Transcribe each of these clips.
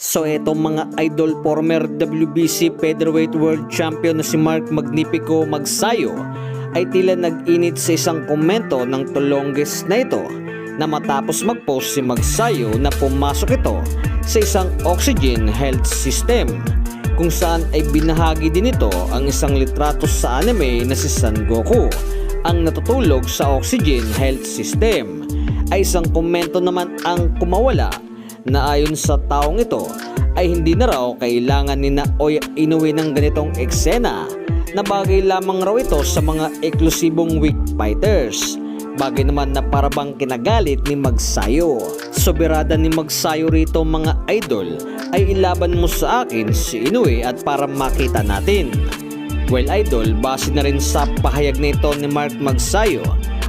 So eto mga idol former WBC Featherweight World Champion na si Mark Magnifico Magsayo ay tila nag-init sa isang komento ng Tolongges na ito na matapos mag-post si Magsayo na pumasok ito sa isang oxygen health system kung saan ay binahagi din ito ang isang litrato sa anime na si Son Goku ang natutulog sa oxygen health system. Ay isang komento naman ang kumawala na ayon sa taong ito ay hindi na raw kailangan ni na Oya Inoue ng ganitong eksena na bagay lamang raw ito sa mga eklusibong weak fighters. Bagay naman na parabang kinagalit ni Magsayo. Soberada ni Magsayo rito mga idol ay ilaban mo sa akin si Inoue at para makita natin. Well idol, base na rin sa pahayag na ito ni Mark Magsayo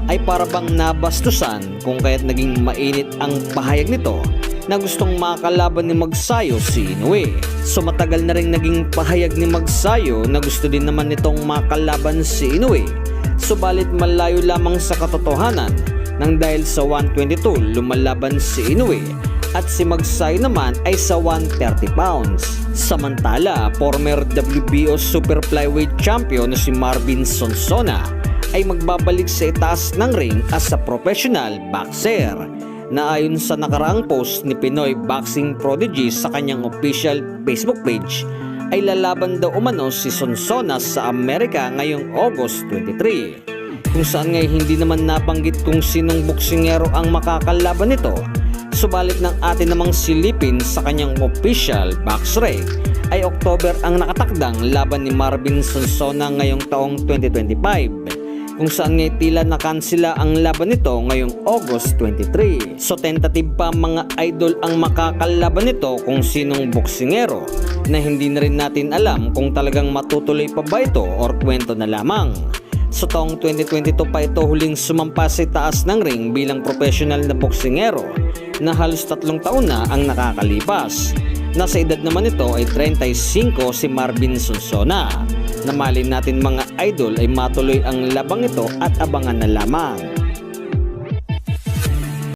ay parabang nabastusan kung kaya't naging mainit ang pahayag nito na gustong makalaban ni Magsayo si Inoue. So matagal na rin naging pahayag ni Magsayo na gusto din naman nitong makalaban si Inoue. Subalit malayo lamang sa katotohanan nang dahil sa 122 lumalaban si Inoue at si Magsayo naman ay sa 130 pounds. Samantala, former WBO Super Flyweight Champion na si Marvin Sonsona ay magbabalik sa itaas ng ring as a professional boxer na ayon sa nakaraang post ni Pinoy Boxing Prodigy sa kanyang official Facebook page ay lalaban daw umano si Sonsona sa Amerika ngayong August 23 kung saan ngay hindi naman nabanggit kung sinong boksingero ang makakalaban nito. Subalit ng atin namang silipin sa kanyang official box rec ay October ang nakatakdang laban ni Marvin Sonsona ngayong taong 2025 kung saan ngay tila nakansila ang laban nito ngayong August 23. So tentative pa mga idol ang makakalaban nito kung sinong boksingero na hindi na rin natin alam kung talagang matutuloy pa ba ito or kwento na lamang. So taong 2022 pa ito huling sumampa sa taas ng ring bilang professional na boksingero na halos tatlong taon na ang nakakalipas. Nasa edad naman ito ay 35 si Marvin Sonsona. Namalin natin mga idol ay matuloy ang labang ito at abangan na lamang.